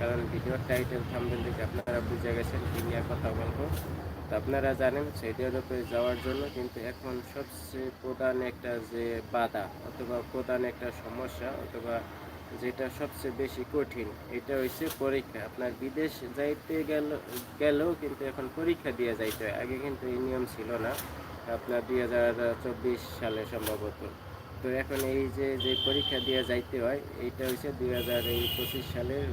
কারণ ভিডিওর title thumbnail দেখে আপনারা বুঝে গেছেন কি নিয়ে কথা বলব। তো আপনারা জানেন সৌদি আরবে যাওয়ার জন্য কিন্তু এখন সবচেয়ে প্রধান একটা যে বাধা অথবা প্রধান একটা সমস্যা অথবা যেটা সবচেয়ে বেশি কঠিন, এটা হচ্ছে পরীক্ষা। আপনার বিদেশ যাইতে গেল, গেলেও কিন্তু এখন পরীক্ষা দিয়ে যাইতে হয়। আগে কিন্তু এই নিয়ম ছিল না। আপনার দুই হাজার চব্বিশ সালে সম্ভবত। তো এখন এই যে যে পরীক্ষা দিয়ে যাইতে হয়, এইটা হচ্ছে দুই হাজার পঁচিশ সালের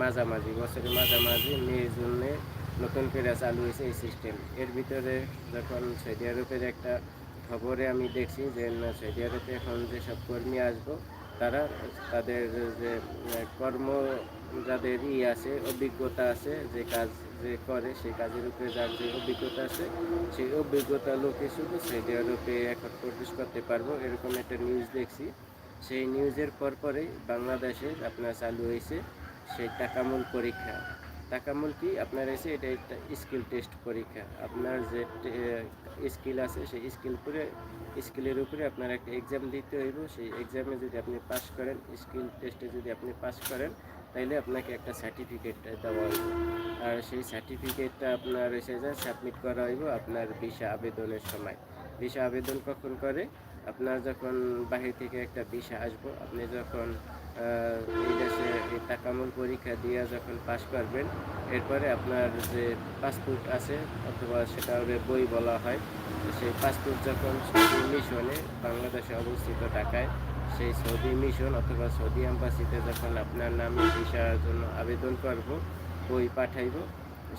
মাঝামাঝি, বছরের মাঝামাঝি, মে, জুনে নতুন করে চালু হয়েছে এই সিস্টেম এর ভিতরে যখন সৌদি আরবের একটা খবরে আমি দেখছি যে সৌদি আরবে এখন যেসব কর্মী আসব, তারা তাদের যে কর্ম, যাদের ই আছে, অভিজ্ঞতা আছে, যে কাজ যে করে, সেই কাজের উপরে যার যে অভিজ্ঞতা আছে, সেই অভিজ্ঞতা লোকে শুধু সৌদি আরবে এখন প্রবেশ করতে পারব, এরকম একটা নিউজ দেখছি। সেই নিউজের পর পরেই বাংলাদেশে আপনার চালু হয়েছে সেই টাকামূল পরীক্ষা। টাকামূল কি? আপনার এসে এটা একটা স্কিল টেস্ট পরীক্ষা। আপনার যে স্কিল আছে, সেই স্কিল করে স্কিলের উপরে আপনার একটা এক্সাম দিতে হইব। সেই এক্সামে যদি আপনি পাস করেন স্কিল টেস্টে যদি আপনি পাস করেন তাইলে আপনাকে একটা সার্টিফিকেট দেওয়া হইব আর সেই সার্টিফিকেটটা আপনার এসে যায় সাবমিট করা হইব আপনার ভিসা আবেদনের সময়। ভিসা আবেদন কখন করে? আপনার যখন বাহির থেকে একটা ভিসা আসব, আপনি যখন এই দেশে এই টাকামূল পরীক্ষা দিয়ে যখন পাস করবেন, এরপরে আপনার যে পাসপোর্ট আছে, অথবা সেটা বই বলা হয়, সেই পাসপোর্ট যখন মিশনে বাংলাদেশে অবস্থিত ঢাকায় সেই সৌদি মিশন অথবা সৌদি এম্বাসিতে যখন আপনার নামে ভিসার জন্য আবেদন করব, বই পাঠাইব,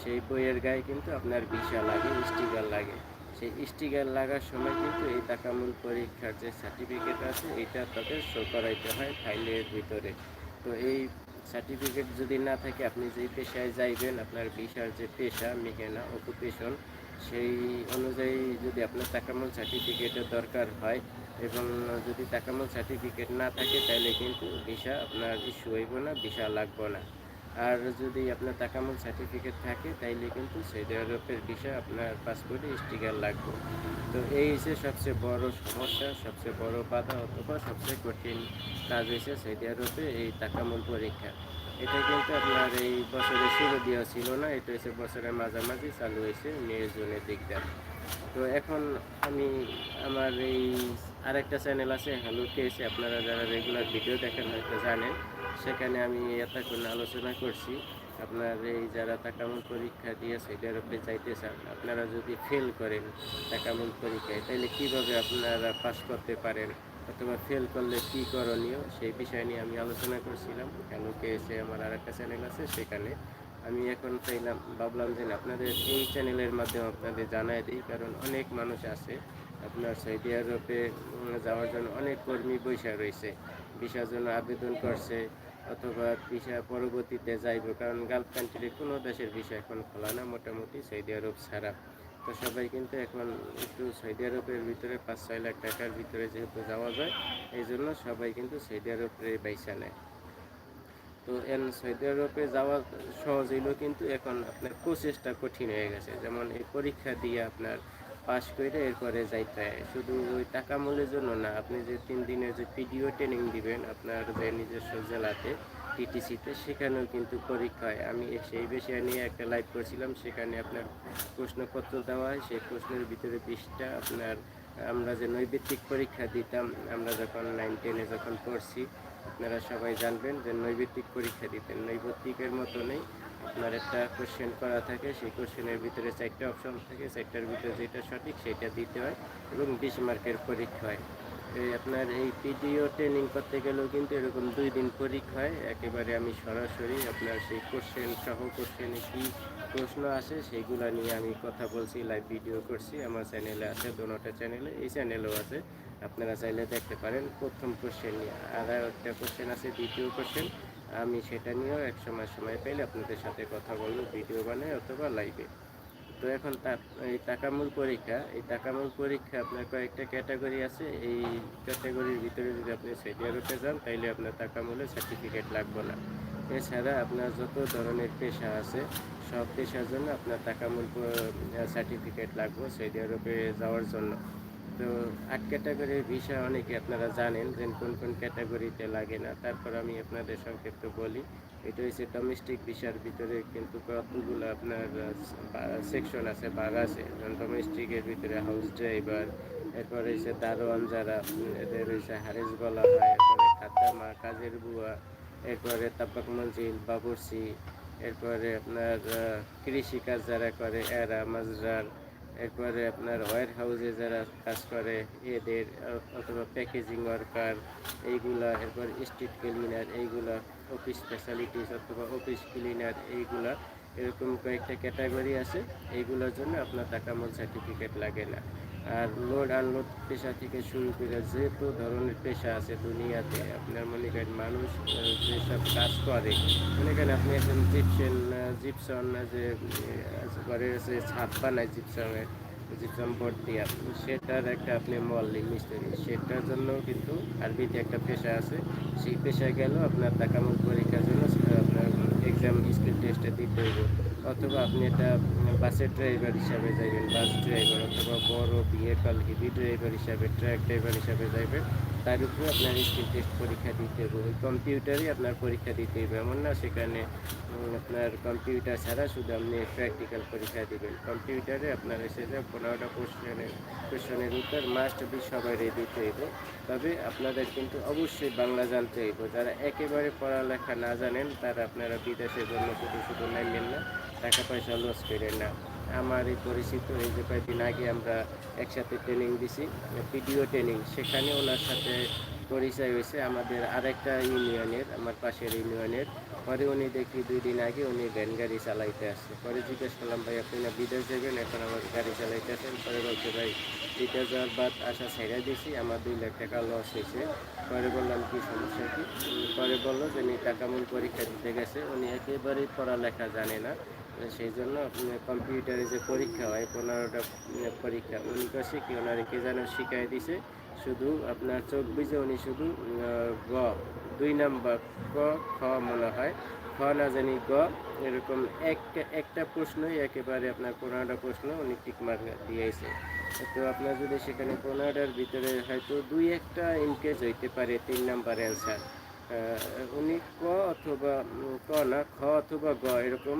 সেই বইয়ের গায়ে কিন্তু আপনার ভিসা লাগে স্টিকার লাগে। সেই স্টিকার লাগার সময় কিন্তু এই টাকামূল পরীক্ষার যে সার্টিফিকেট আছে, এটা তাদের শো করাইতে হয় ফাইলের ভিতরে। তো এই সার্টিফিকেট যদি না থাকে, আপনি যেই পেশায় যাইবেন, আপনার ভিসার যে পেশা মিকেনা অকুপেশন সেই অনুযায়ী যদি আপনার টাকামূল সার্টিফিকেটের দরকার হয় এবং যদি টাকামূল সার্টিফিকেট না থাকে, তাহলে কিন্তু ভিসা আপনার ইস্যু হইব না, ভিসা লাগবে না। আর যদি আপনার টাকামূল সার্টিফিকেট থাকে, তাইলে কিন্তু সৌদি আরবের ভিসা আপনার পাসপোর্টে স্টিকার লাগবে। তো এই হচ্ছে সবচেয়ে বড় সমস্যা, সবচেয়ে বড় বাধা অথবা সবচেয়ে কঠিন কাজ হয়েছে সৌদি আরবে এই টাকামূল পরীক্ষা। এটা কিন্তু আপনার এই বছরের শুরু দেওয়া ছিল না, এটা হচ্ছে বছরের মাঝামাঝি, চালু হয়েছে মে, জুনের দিকটা। তো এখন আমি আমার এই আরেকটা চ্যানেল আছে হ্যালো কেসে আপনারা যারা রেগুলার ভিডিও দেখেন, হয়তো জানেন, সেখানে আমি এতক্ষণ আলোচনা করছি। আপনার এই যারা টাকামূল পরীক্ষা দিয়ে সৌদি আরবে চাইতে চান, আপনারা যদি ফেল করেন টাকামূল পরীক্ষায়, তাহলে কীভাবে আপনারা পাস করতে পারেন? অথবা ফেল করলে কী করণীয়? সেই বিষয় নিয়ে আমি আলোচনা করছিলাম। হ্যালো কেসে আমার আর একটা চ্যানেল আছে, সেখানে আমি এখন চাইলাম, ভাবলাম যে আপনাদের এই চ্যানেলের মাধ্যমে আপনাদের জানাই দিই, কারণ অনেক মানুষ আছে আপনার সৌদি আরবে যাওয়ার জন্য অনেক কর্মী বৈশা রয়েছে। ভিসার জন্য আবেদন করছে অথবা ভিসা পরবর্তীতে যাইব, কারণ গালফ কান্ট্রি কোনো দেশের ভিসা এখন খোলা না, মোটামুটি সৌদি আরব ছাড়া। তো সবাই কিন্তু এখন একটু সৌদি আরবের ভিতরে পাঁচ ছয় লাখ টাকার ভিতরে যেহেতু যাওয়া যায়, এই জন্য সবাই কিন্তু সৌদি আরবের বাইসা নেয়। তো এন সৌদি আরবে যাওয়া সহজ হইলেও কিন্তু এখন আপনার প্রচেষ্টা কঠিন হয়ে গেছে। যেমন এই পরীক্ষা দিয়ে আপনার পাশ করে এরপরে যাইতে হয়। শুধু ওই টাকা মূল্যের জন্য না, আপনি যে তিন দিনের যে পিডিও ট্রেনিং দিবেন আপনার যে নিজস্ব জেলাতে টিটিসিতে সেখানেও কিন্তু পরীক্ষা হয়। আমি সেই বিষয় নিয়ে একটা লাইভ করছিলাম, সেখানে আপনার প্রশ্নপত্র দেওয়া হয়। সেই প্রশ্নের ভিতরে বিশটা আপনার, আমরা যে নৈবিত্তিক পরীক্ষা দিতাম, আমরা যখন নাইন টেনে যখন পড়ছি, আপনারা সবাই জানবেন যে নৈবিত্তিক পরীক্ষা দিতেন। নৈবিত্তিকের মতো নেই। আপনার একটা কোশ্চেন করা থাকে, সেই কোশ্চেনের ভিতরে চারটা অপশন থাকে। চারটার ভিতরে যেটা সঠিক সেটা দিতে হয় এবং বিশ মার্কের পরীক্ষা হয়। এই আপনার এই পিডিও ট্রেনিং করতে গেলেও কিন্তু এরকম দুই দিন পরীক্ষা হয়। একেবারে আমি সরাসরি আপনার সেই কোশ্চেন সহ কোশ্চেনে কী প্রশ্ন আসে সেইগুলো নিয়ে আমি কথা বলছি লাইভ ভিডিও করছি। আমার চ্যানেলে আছে দোনোটা চ্যানেলে এই চ্যানেলেও আছে। আপনারা চাইলে দেখতে পারেন প্রথম কোশ্চেন নিয়ে। আর একটা কোশ্চেন আছে, দ্বিতীয় কোশ্চেন আমি সেটা নিয়েও এক সময় সময় পেলে আপনাদের সাথে কথা বলব, ভিডিও বানাই অথবা লাইভে তো এখন এই টাকামূল পরীক্ষা, এই টাকামূল পরীক্ষা আপনার কয়েকটা ক্যাটাগরি আছে, এই ক্যাটাগরির ভিতরে যদি আপনি সৌদি আরবে যান, তাইলে আপনার টাকামূলের সার্টিফিকেট লাগবে না। এছাড়া আপনার যত ধরনের পেশা আছে, সব পেশার জন্য আপনার টাকামূল সার্টিফিকেট লাগবে সৌদি আরবে যাওয়ার জন্য। তো আট ক্যাটাগরির ভিসা অনেকে আপনারা জানেন যে কোন কোন ক্যাটাগরিতে লাগে না। তারপর আমি আপনাদের সংক্ষিপ্ত বলি, এটা হচ্ছে ডোমেস্টিক ভিসার ভিতরে কিন্তু কতগুলো আপনার সেকশন আছে, ভাগ আছে। ডোমেস্টিকের ভিতরে হাউস ড্রাইভার এরপরে হচ্ছে দারোয়ান যারা, এদের হচ্ছে হারেস বলা হয় এরপরে খাতামা কাজের বুয়া, এরপরে তাপাক মঞ্জিল বাবরসি এরপরে আপনার কৃষিকাজ যারা করে, এরা, মাজরার এরপরে আপনার ওয়ার হাউসে যারা কাজ করে, এদের অথবা প্যাকেজিং ওয়ার্কার এইগুলা, এরপর স্ট্রিট ক্লিনার এইগুলা অফিস ফ্যাসিলিটিস অথবা অফিস ক্লিনার এইগুলা এরকম কয়েকটা ক্যাটাগরি আছে, এইগুলোর জন্য আপনার টাকামল সার্টিফিকেট লাগে না। আর লোড আনলোড পেশা থেকে শুরু করে যেহেতু ধরনের পেশা আছে দুনিয়াতে, আপনার মনে করেন মানুষ যেসব কাজ করে, মনে করেন আপনি একজন জিপসেন জিপসন যে ঘরে যে ছাদ বানায় জিপসনের জিপসন বোর্ড দিয়া, সেটার একটা আপনি মল্লিক মিস্ত্রি সেটার জন্য কিন্তু আরবিতে একটা পেশা আছে। সেই পেশায় গেলেও আপনার টাকামূল পরীক্ষার জন্য আপনার স্কিল টেস্টে দিতে হইব, অথবা আপনি একটা বাসের ড্রাইভার হিসাবে যাইবেন বাস ড্রাইভার অথবা বড় বিয়ে হেভি ড্রাইভার হিসাবে ট্রাক ড্রাইভার হিসাবে যাবেন তার উপরে আপনার স্কিল টেস্ট পরীক্ষা দিতে হবে। কম্পিউটারই আপনার পরীক্ষা দিতে হবে। এমন না সেখানে আপনার কম্পিউটার ছাড়া শুধু আপনি প্র্যাকটিক্যাল পরীক্ষা দেবেন। কম্পিউটারে আপনার এসে যে পনেরোটা কোশ্চেনের কোশ্চেনের উত্তর মাস্ট বি সবাই দিতে হইব তবে আপনাদের কিন্তু অবশ্যই বাংলা জানতে হইব যারা একেবারে পড়ালেখা না জানেন, তারা আপনারা বিদেশের জন্য শুধু শুধু নামবেন না, টাকা পয়সা লস করেন না। আমার এই পরিচিত এই যে কয়েকদিন আগে আমরা একসাথে ট্রেনিং দিছি পিডিও ট্রেনিং সেখানে ওনার সাথে পরিচয় হয়েছে আমাদের আরেকটা ইউনিয়নের, আমার পাশের ইউনিয়নের। পরে উনি দেখি দুই দিন আগে উনি ভ্যান গাড়ি চালাইতে আসছে। পরে জিজ্ঞেস করলাম, ভাই, আপনি না বিদেশ যাবেন? এখন আমার গাড়ি চালাইতে আসেন? পরে বলছে, ভাই, বিদেশ যাওয়ার বাদ আশা ছেড়ে দিয়েছি আমার দুই লাখ টাকা লস হয়েছে। পরে বললাম, কি সমস্যা কি? পরে বলল যে, উনি টাকামূল পরীক্ষা দিতে গেছে। উনি একেবারেই পড়ালেখা জানে না। সেই জন্য কম্পিউটারে যে পরীক্ষা হয়, পনেরোটা পরীক্ষা, উনি কাছে কি ওনারে কে যেন শিখাই দিছে, শুধু আপনার চোখ বুঝে উনি শুধু গ, দুই নাম্বার ক, খ মনে হয়। খ না জানি গ, এরকম একটা একটা প্রশ্নই একেবারে আপনার পনেরোটা প্রশ্ন উনি টিক মার্ক দিয়েছে। তো আপনার যদি সেখানে পনেরোটার ভিতরে হয়তো দুই একটা ইনকেজ হইতে পারে, তিন নাম্বার অ্যান্সার উনি ক অথবা ক না, খ অথবা গ, এরকম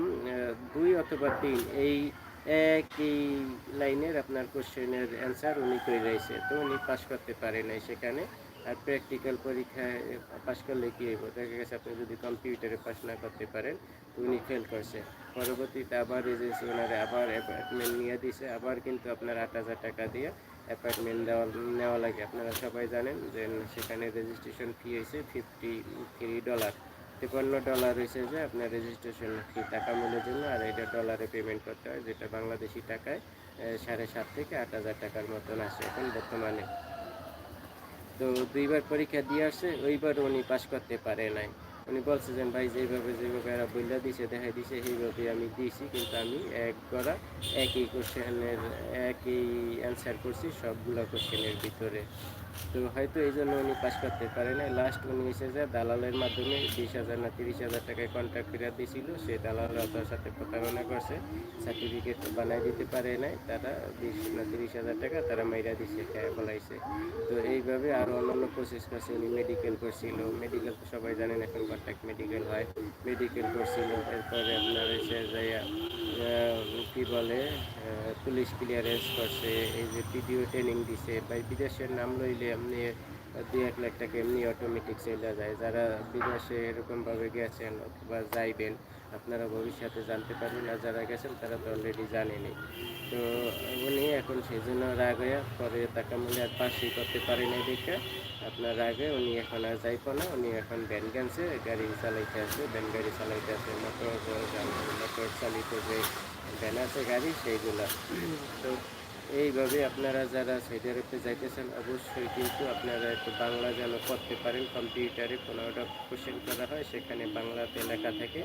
দুই অথবা তিন, এই একই লাইনের আপনার কোশ্চেনের অ্যান্সার উনি করে রয়েছে তো উনি পাশ করতে পারে নাই সেখানে, আর প্র্যাকটিক্যাল পরীক্ষায় পাশ করলে কী হইব? দেখা গেছে আপনি যদি কম্পিউটারে পাস না করতে পারেন, তো উনি ফেল করছে। পরবর্তীতে আবার এজেন্সি ওনারে আবার অ্যাপয়েন্টমেন্ট নিয়ে দিছে আবার কিন্তু আপনার আট হাজার টাকা দিয়ে অ্যাপয়েন্টমেন্ট দেওয়া, নেওয়া লাগে। আপনারা সবাই জানেন যে সেখানে রেজিস্ট্রেশন ফি হয়েছে ফিফটি থ্রি ডলার তিপ্পান্ন ডলার হয়েছে যে আপনার রেজিস্ট্রেশন ফি টাকা মূল্যের জন্য, আর এটা ডলারে পেমেন্ট করতে হয়, যেটা বাংলাদেশি টাকায় সাড়ে সাত থেকে আট হাজার টাকার মতন আসে এখন বর্তমানে। তো দুইবার পরীক্ষা দিয়ে আসছে ওইবার উনি পাশ করতে পারে নাই। উনি বলছে যে, ভাই, যেভাবে যেভাবে এরা বইলা দিছে, দেখাই দিছে সেইভাবে আমি দিয়েছি, কিন্তু আমি এক করা একই কোশ্চেনের একই অ্যান্সার করছি, সবগুলো কোশ্চেনের ভিতরে। তো হয়তো এই জন্য উনি পাশ করতে পারে না লাস্ট উনি এসে দালালের মাধ্যমে বিশ হাজার না তিরিশ হাজার টাকায় কন্ট্রাক্ট করে দিয়েছিল সে দালালরা তার সাথে প্রতারণা করছে। সার্টিফিকেট বানাই দিতে পারে নাই। তারা বিশ না তিরিশ হাজার টাকা তারা মাইরা দিছে, খেয়ে বলাইছে তো এইভাবে আরও অন্যান্য প্রসেস করছে। উনি মেডিকেল করছিল। মেডিকেল তো সবাই জানেন এখন কন্ট্যাক্ট মেডিকেল হয়। মেডিকেল করছিল। এরপরে আপনার এসে যাইয়া কি বলে পুলিশ ক্লিয়ারেন্স করছে। এই যে পিডিও ট্রেনিং দিছে। বা বিদেশের নাম লইলে আপনি দুই এক লাখ টাকা এমনি অটোমেটিক চলে যায়। যারা বিদেশে এরকমভাবে গেছেন অথবা যাইবেন, আপনারা ভবিষ্যতে জানতে পারবেন আর যারা গেছেন তারা তো অলরেডি জানেনি তো উনি এখন সেই জন্য রাগ হয়ে পরে টাকা মূল্য আর পাশই করতে পারে নাই দেখে আপনার রাগে উনি এখন আর যাইব না। উনি এখন ভ্যান গানছে গাড়ি চালাইতে আছে, ভ্যান গাড়ি চালাইতে আছে মোটর মোটর চালিত যে ভ্যান আছে, গাড়ি, সেইগুলা। তো এইভাবে আপনারা যারা আরবে যাইতেছেন, অবশ্যই কিন্তু আপনারা একটু বাংলা যেন করতে পারেন কম্পিউটারে পনেরোটা কোশ্চেন করা হয়, সেখানে বাংলাতে লেখা থাকে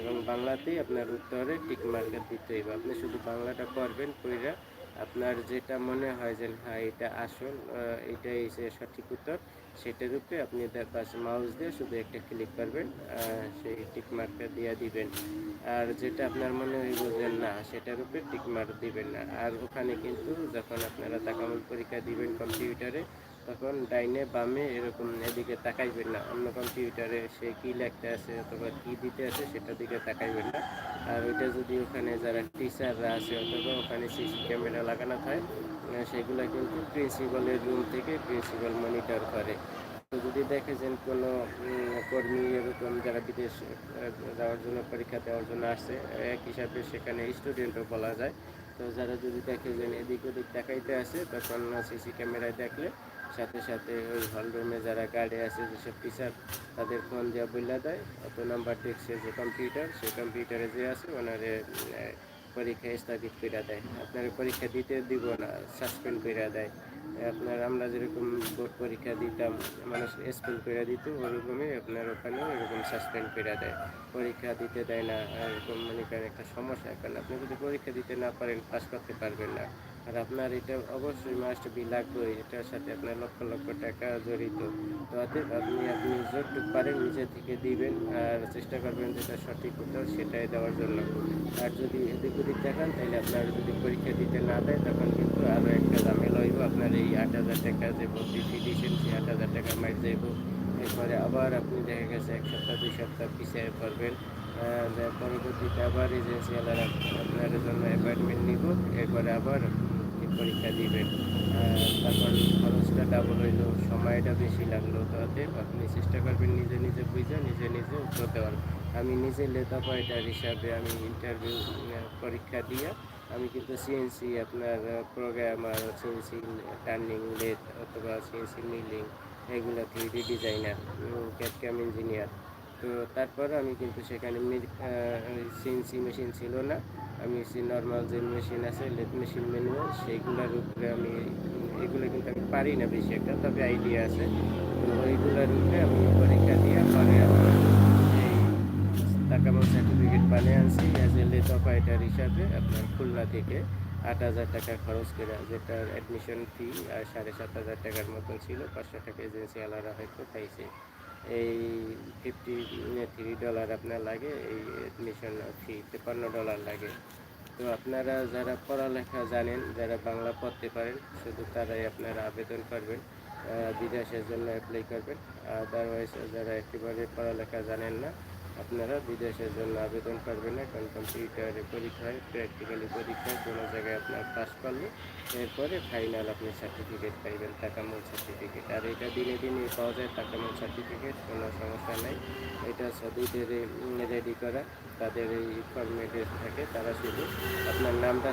এবং বাংলাতেই আপনার উত্তরে টিক মার্কেট দিতে হবে আপনি শুধু বাংলাটা করবেন কইরা আপনার যেটা মনে হয় যে হ্যাঁ এটা আসল এটাই যে সঠিক উত্তর, সেটার উপরে আপনি বাস মাউস দিয়ে শুধু একটা ক্লিক করবেন সেই টিকমার্কটা দিয়ে দিবেন। আর যেটা আপনার মনে হইব যে, না, সেটার উপরে টিকমার্ক দিবেন না। আর ওখানে কিন্তু যখন আপনারা তাকামূল পরীক্ষা দিবেন কম্পিউটারে তখন ডাইনে বামে এরকম এদিকে তাকাইবেন না, অন্য কম্পিউটারে সে কী লিখতে আছে অথবা কী দিতে আছে সেটার দিকে তাকাইবেন না। আর ওইটা যদি ওখানে যারা টিচাররা আছে অথবা ওখানে সিসি ক্যামেরা লাগানো হয় সেগুলো কিন্তু প্রিন্সিপালের রুম থেকে প্রিন্সিপাল মনিটর করে। তো যদি দেখে যে কোনো কর্মী এরকম যারা বিদেশ যাওয়ার জন্য পরীক্ষা দেওয়ার জন্য আসছে এক হিসাবে সেখানে স্টুডেন্টও বলা যায়। তো যারা যদি দেখে যে এদিক ওদিক দেখাইতে আসে তখন সিসি ক্যামেরায় দেখলে সাথে সাথে ওই হল রুমে যারা গার্ডে আছে, যেসব টিচার তাদের ফোন দেওয়া বইলা দেয়। অত নাম্বার দেখছে যে কম্পিউটার সেই কম্পিউটারে যে আছে, ওনারে পরীক্ষা স্থগিত করে দেয়। আপনার পরীক্ষা দিতে দিব না সাসপেন্ড করে দেয়। আপনার, আমরা যেরকম বোর্ড পরীক্ষা দিতাম, মানুষ স্কুল করে দিত, ওরকমই আপনার ওখানেও এরকম সাসপেন্ড করে দেয়। পরীক্ষা দিতে দেয় না, এরকম মনে একটা সমস্যা। কারণ আপনি যদি পরীক্ষা দিতে না পারেন পাস করতে পারবেন না। আর আপনার এটা অবশ্যই মাস্ট বি লাগবে, এটার সাথে আপনার লক্ষ লক্ষ টাকা জড়িত। তো অতএব আপনি আপনি যতটুকু পারেন নিজে থেকে দিবেন, আর চেষ্টা করবেন যেটা সঠিক উত্তর সেটাই দেওয়ার জন্য। আর যদি এদিক ওদিক দেখান, তাহলে আপনার যদি পরীক্ষা দিতে না দেয়, তখন কিন্তু আরও একটা ঝামেলা হইব আপনার এই আট হাজার টাকা যে ভর্তি সেই আট হাজার টাকা মাইট যাইব। এরপরে আবার আপনি দেখা গেছে এক সপ্তাহ, দুই সপ্তাহ পিছিয়ে পড়বেন। পরবর্তীতে আবার এজেন্সিওয়ালারা আপনার জন্য অ্যাপয়েন্টমেন্ট নিব। এরপরে আবার পরীক্ষা দিবেন। তারপর খরচটা ডাবল হইল, সময়টা বেশি লাগল তো অতএব আপনি চেষ্টা করবেন নিজে নিজে বুঝে নিজে নিজে উত্তর দেওয়ার। আমি নিজে লেদ অপারেটার হিসাবে আমি ইন্টারভিউ পরীক্ষা দিয়ে আমি কিন্তু সিএনসি আপনার program programmer CNC turning lathe অথবা সিএনসি মিলিং এগুলো three D designer CAD CAM engineer তো তারপর আমি কিন্তু সেখানে সিএনসি মেশিন ছিল না। আমি সি নর্মাল যে মেশিন আছে লেট মেশিন ম্যানুয়াল সেইগুলোর উপরে আমি এগুলো কিন্তু আমি পারি না বেশি একটা, তবে আইডিয়া আছে। তো ওইগুলোর উপরে আমি পরীক্ষা দিয়ে পরে আমার এই টাকামো সার্টিফিকেট বানিয়ে আনছি অ্যাজ এ লেট অপারেটার হিসাবে আপনার খুলনা থেকে আট হাজার টাকা খরচ করে, যেটার অ্যাডমিশন ফি আর সাড়ে সাত হাজার টাকার মতন ছিল, পাঁচশো টাকা এজেন্সি আলাদা হয়তো পাইছে। এই ফিফটি থ্রি ডলার আপনার লাগে, এই অ্যাডমিশন ফি তেপান্ন ডলার লাগে। তো আপনারা যারা পড়ালেখা জানেন, যারা বাংলা পড়তে পারেন, শুধু তারাই আপনারা আবেদন করবেন বিদেশের জন্য অ্যাপ্লাই করবেন। আদারওয়াইজ যারা একেবারে পড়ালেখা জানেন না আপনারা বিদেশের জন্য আবেদন করবেন না, কারণ কম্পিউটারে পরীক্ষায় প্র্যাকটিক্যালি পরীক্ষায় কোনো জায়গায় আপনার পাস করলে এরপরে ফাইনাল আপনি সার্টিফিকেট পাইবেন টাকামূল সার্টিফিকেট আর এটা দিনে দিনে পাওয়া যায় টাকামূল সার্টিফিকেট কোনো সমস্যা নাই। এটা সৌদিদের রেডি করা, তাদের এই ফর্মেটে থাকে, তারা শুধু আপনার নামটা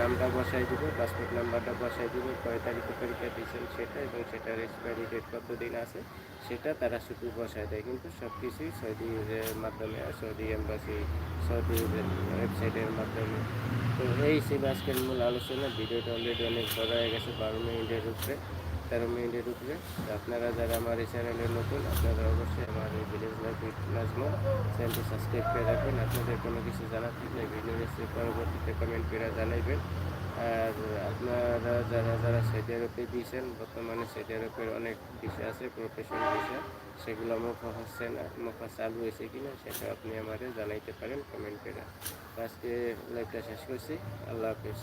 নামটা বসাই দিবে পাসপোর্ট নাম্বারটা বসাই দেবে, কয় তারিখে পরীক্ষা দিয়েছেন সেটা এবং সেটার এক্সপায়ারি ডেট কতদিন আছে, সেটা তারা শুধু বসায় দেয়। কিন্তু সব কিছুই সৌদির মাধ্যমে সৌদি এম্বাসি সৌদি ওয়েবসাইটের মাধ্যমে। তো এই ছিল আজকের মূল আলোচনা, ভিডিওটা অলরেডি অনেক বড় হয়ে গেছে, বারো মিনিটের উপরে, তেরো মিনিটের উপরে। আপনারা যারা আমার এই চ্যানেলে নতুন, আপনারা অবশ্যই আমার এই উইথ নাজমা চ্যানেলটি সাবস্ক্রাইব করে রাখবেন। আপনাদের কোনো কিছু জানার থাকলে ভিডিও নিশ্চয়ই পরবর্তীতে কমেন্ট করে জানাইবেন। আর আপনারা যারা যারা সৌদি দিয়েছেন, বর্তমানে সৌদি অনেক বিষয় আছে প্রফেশন বিষয় সেগুলো মুখ হচ্ছে না মুখ চালু হয়েছে কিনা সেটা আপনি আমাদের জানাইতে পারেন কমেন্ট করে। আজকে লাইভটা শেষ করছি, আল্লাহ হাফিজ।